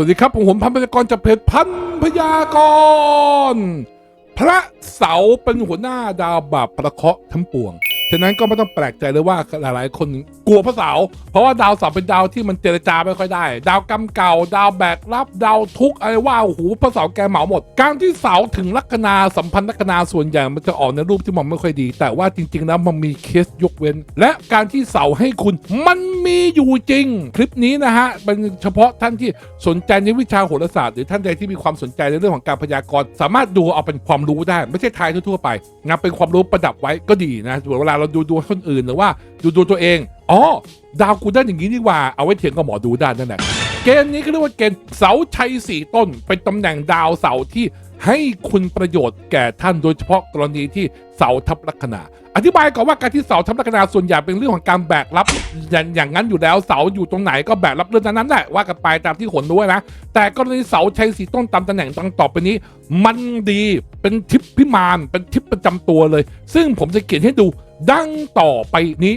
วัสดีครับ ผมผมพันพยากรจากเพจพันพยากร พระเสาเป็นหัวหน้าดาวบาปประเคาะทั้งปวง ฉะนั้นก็ไม่ต้องแปลกใจเลยว่าหลายๆ คนกลัวพระเสาร์เพราะว่าดาวเสาร์เป็นดาวที่มันเจรจาไม่ค่อยได้ ดาวกรรมเก่า ดาวแบกรับ ดาวทุกอะไรว่าโอ้โหพระเสาร์แกเหมาหมด การที่เสาร์ถึงลัคนาสัมพันธ์ลัคนาส่วนใหญ่มันจะออกในรูปที่มองไม่ค่อยดี แต่ว่าจริงๆแล้วมันมีเคสยกเว้น และการที่เสาร์ให้คุณมันมีอยู่จริง คลิปนี้นะฮะเป็นเฉพาะท่านที่สนใจในวิชาโหราศาสตร์ หรือท่านใดที่มีความสนใจในเรื่องของการพยากรณ์สามารถดูเอาเป็นความรู้ได้ ไม่ใช่ทายทั่วๆไปนะเป็นความรู้ประดับไว้ก็ดีนะเวลาเราดูดวงคนอื่นหรือว่าดูดวงตัวเองอ๋อดาวกูได้อย่างนี้นี่ว่าเอาไว้เถียงกับหมอดูได้นั่นแหละเกณฑ์นี้ก็เรียกว่าเกณฑ์เสาชัยสี่ต้น เป็นตำแหน่งดาวเสาที่ให้คุณประโยชน์แก่ท่านโดยเฉพาะกรณีที่เสาทับลัคนา อธิบายก่อนว่าการที่เสาทับลัคนาส่วนใหญ่เป็นเรื่องของการแบกรับอย่างอย่างนั้นอยู่แล้วเสาอยู่ตรงไหนก็แบกรับเรื่องนั้นแหละว่ากันไปตามที่ขนด้วยนะ แต่กรณีเสาชัยสีต้นตามตำแหน่งดังต่อไปนี้ มันดีเป็นทิปพิมานเป็นทิปประจำตัวเลย ซึ่งผมจะเขียนให้ดู ดังต่อไปนี้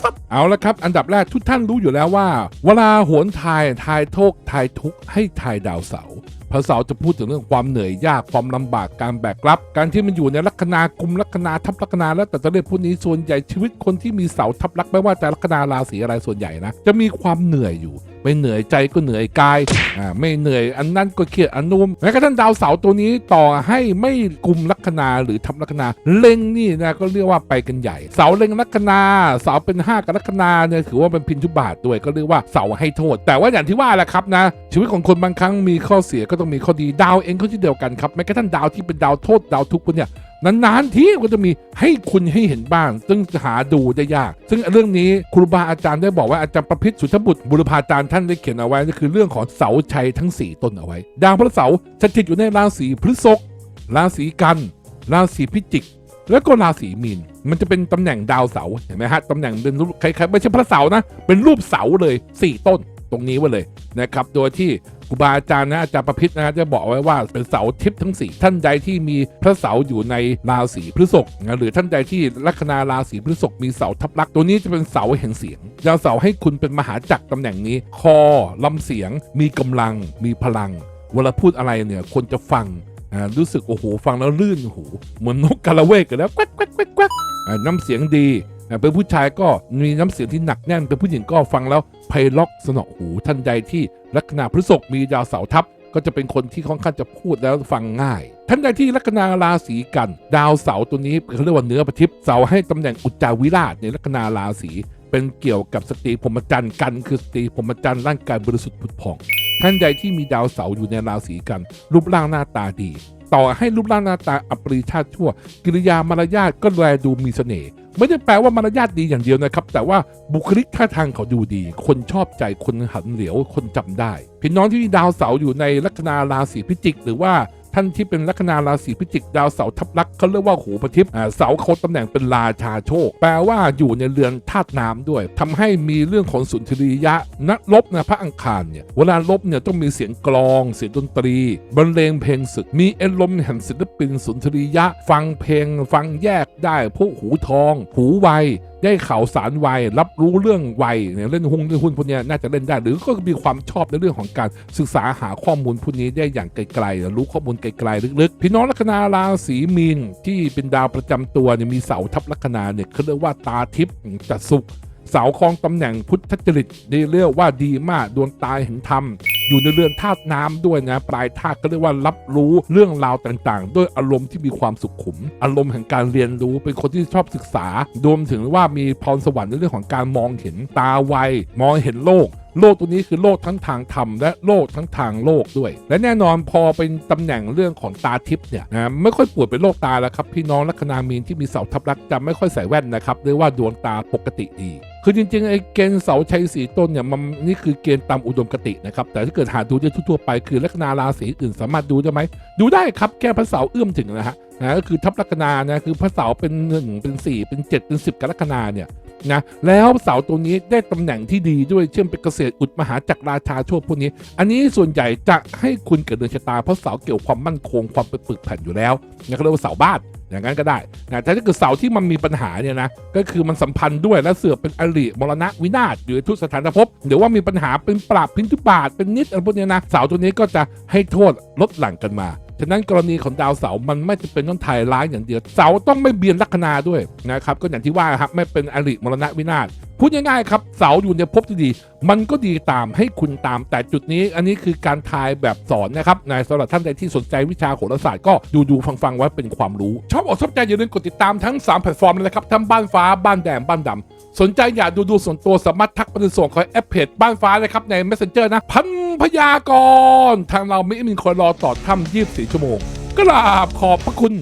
ฟับเอาละครับ อันดับแรกทุกท่านรู้อยู่แล้วว่า เวลาโหนทายทายโทกทายทุกให้ทายดาวเสาพระเสาจะพูดถึงเรื่องความเหนื่อยยากความลำบากการแบกรับ การที่มันอยู่ในลัคนากุมลัคนาทับลัคนาแล้วแต่จะเรียกพวกนี้ส่วนใหญ่ชีวิตคนที่มีเสาทับลักไม่ว่าจะลัคนาราศีอะไรส่วนใหญ่นะจะมีความเหนื่อยอยู่ ไม่เหนื่อยใจก็เหนื่อยกายอ่าไม่เหนื่อยอันนั้นก็เครียดอันนู้นแม้กระทั่งดาวเสาร์ตัวนี้ต่อให้ไม่กุมลัคนาหรือทับลัคนาเล็งนี่นะก็เรียกว่าไปกันใหญ่ เสาเล็งลัคนาเสาเป็นห้ากับลัคนาเนี่ยถือว่าเป็นพินทุบาทด้วยก็เรียกว่าเสาให้โทษ แต่ว่าอย่างที่ว่าแหละครับนะ ชีวิตของคนบางครั้งมีข้อเสียก็ต้องมีข้อดีดาวเองก็ที่เดียวกันครับแม้กระทั่งดาวที่เป็นดาวโทษดาวทุกข์เนี่ย นานๆที่ก็จะมีให้คุณให้เห็นบ้าง ซึ่งหาดูได้ยาก ซึ่งเรื่องนี้ครูบาอาจารย์ได้บอกว่าอาจารย์ประพิษสุทธบุตรบุรพาจารย์ท่านได้เขียนเอาไว้นั่นคือเรื่องของเสาชัยทั้ง 4 ต้นเอาไว้ ดาวพระเสาสถิตอยู่ในราศีพฤษภราศีกัน ราศีพิจิก แล้วก็ราศีมีน มันจะเป็นตำแหน่งดาวเสาเห็นไหมฮะตำแหน่งเป็นรูปคล้ายๆไม่ใช่พระเสานะ เป็นรูปเสาเลย 4 ต้น ตรงนี้ไว้เลยนะครับ โดยที่ครูบาอาจารย์นะอาจารย์ประพิษนะจะบอกไว้ว่าเป็นเสาทิพย์ทั้ง 4 ท่านใดที่มีพระเสาอยู่ในราศีพฤษภนะหรือท่านใดที่ลัคนาราศีพฤษภมีเสาทับลักตัวนี้จะเป็นเสาแห่งเสียงดาวเสาให้คุณเป็นมหาจักรตำแหน่งนี้ คอลำเสียง มีกำลัง มีพลัง เวลาพูดอะไรเนี่ยคนจะฟังรู้สึกโอ้โหฟังแล้วลื่นหูเหมือนนกกาละเวกกันแล้วแกวักแกวักแกวักน้ำเสียงดี เป็นผู้ชายก็มีน้ำเสียงที่หนักแน่น เป็นผู้หญิงก็ฟังแล้วไพเราะสนอหูท่านใดที่ลัคนาพฤษภมีดาวเสาทับก็จะเป็นคนที่ค่อนข้างจะพูดแล้วฟังง่าย ท่านใดที่ลัคนาราศีกัน ดาวเสาตัวนี้เขาเรียกว่าเนื้อประทิปเสาให้ตำแหน่งอุจจาวิราชในลัคนาราศีเป็นเกี่ยวกับสตรีพรหมจรรย์กันคือสตรีพรหมจรรย์ร่างกายบริสุทธิ์ผุดผ่อง ท่านใดที่มีดาวเสาอยู่ในราศีกัน รูปร่างหน้าตาดี ต่อให้รูปร่างหน้าตาอัปรีชาติชั่ว กิริยามารยาทก็แลดูมีเสน่ห์ไม่ได้แปลว่ามารยาทดีอย่างเดียวนะครับ แต่ว่าบุคลิกท่าทางเขาดูดี คนชอบใจคนหันเหลียวคนจำได้ พี่น้องที่มีดาวเสาร์อยู่ในลัคนาราศีพิจิก หรือว่า ท่านที่เป็นลัคนาราศีพิจิกดาวเสาร์ทับลักษณ์เขาเรียกว่าหูประทิปอ่าเสาเขาตำแหน่งเป็นราชาโชค แปลว่าอยู่ในเรือนธาตุน้ำด้วยทำให้มีเรื่องของสุนทรียะ นักลบนะพระอังคารเนี่ยเวลาลบเนี่ยต้องมีเสียงกลองเสียงดนตรีบรรเลงเพลงศึก มีอารมณ์แห่งศิลปินสุนทรียะ ฟังเพลง ฟังแยกได้พวกหูทอง หูไว ได้ข่าวสารไวรับรู้เรื่องไวเนี่ยเล่นหุ้นเล่นหุ้นพวกนี้น่าจะเล่นได้ หรือก็มีความชอบในเรื่องของการศึกษาหาข้อมูลพวกนี้ได้อย่างไกลๆรู้ข้อมูลไกลๆลึกๆ พี่น้องลัคนาราศีมีนที่เป็นดาวประจำตัวเนี่ยมีเสาทับลัคนาเนี่ยเขาเรียกว่าตาทิพย์จัดสุขเสาครองตำแหน่งพุทธจริตนี่เรียกว่าดีมากดวงตาเห็นธรรม อยู่ในเรือนธาตุน้ำด้วยนะปลายธาตุก็เรียกว่ารับรู้เรื่องราวต่างๆ ด้วยอารมณ์ที่มีความสุขุม อารมณ์แห่งการเรียนรู้เป็นคนที่ชอบศึกษารวมถึงว่ามีพรสวรรค์ในเรื่องของการมองเห็นตาไวมองเห็นโลก โลกตัวนี้คือโลกทั้งทางธรรมและโลกทั้งทางโลกด้วย และแน่นอนพอเป็นตำแหน่งเรื่องของตาทิพย์เนี่ยนะไม่ค่อยปวดเป็นโรคตาแล้วครับพี่น้องลัคนามีนที่มีเสาทับลักจะไม่ค่อยใส่แว่นนะครับเรียกว่าดวงตาปกติดีคือจริงๆไอ้เกณฑ์เสาชัยสีต้นเนี่ยมันนี่คือเกณฑ์ตามอุดมคตินะครับแต่ถ้าเกิดหาดูได้ทั่วไปคือลัคนาราศีอื่นสามารถดูได้ไหมดูได้ครับแค่พระเสาเอื้อมถึงนะฮะนะก็คือทับลัคนานะคือพระเสาเป็นหนึ่งเป็นสี่เป็นเจ็ดเป็นสิบกับลัคนาเนี่ย นะแล้วเสาตัวนี้ได้ตำแหน่งที่ดีด้วยเช่นเป็นเกษตรอุดมหาจักรราชาโชคพวกนี้ อันนี้ส่วนใหญ่จะให้คุณเกิดเดือนชะตาเพราะเสาเกี่ยวความมั่นคงความเป็นปึกแผ่นอยู่แล้วนะเขาเรียกว่าเสาบ้านอย่างนั้นก็ได้นะแต่ถ้าเกิดเสาที่มันมีปัญหาเนี่ยนะก็คือมันสัมพันธ์ด้วยและเสือเป็นอริมรณะวินาศอยู่ทุสถานภพหรือว่ามีปัญหาเป็นปราบพินทุบาทเป็นนิดอะไรพวกนี้นะเสาตัวนี้ก็จะให้โทษลดหลั่งกันมา ฉะนั้นกรณีของดาวเสาร์มันไม่จำเป็นต้องถ่ายร้ายอย่างเดียว เสาต้องไม่เบียนลัคนาด้วยนะครับ ก็อย่างที่ว่าครับไม่เป็นอริมรณะวินาศพูดง่ายๆครับเสาอยู่ในภพที่ดี มันก็ดีตามให้คุณตาม แต่จุดนี้อันนี้คือการทายแบบสอนนะครับในสำหรับท่านใดที่สนใจวิชาโหราศาสตร์ก็ดูดูฟังฟังๆไว้เป็นความรู้ ชอบอกชอบใจอย่าลืมกดติดตามทั้ง 3 แพลตฟอร์มเลยนะครับทั้งบ้านฟ้าบ้านแดงบ้านดำสนใจอยากดูดูส่วนตัวสามารถทักไปในส่วนของแอปเพจบ้านฟ้านะครับใน Messenger นะพัน พยากร ทางเราไม่มีคนรอต่อถ้ำ24 ชั่วโมงกราบขอบพระคุณ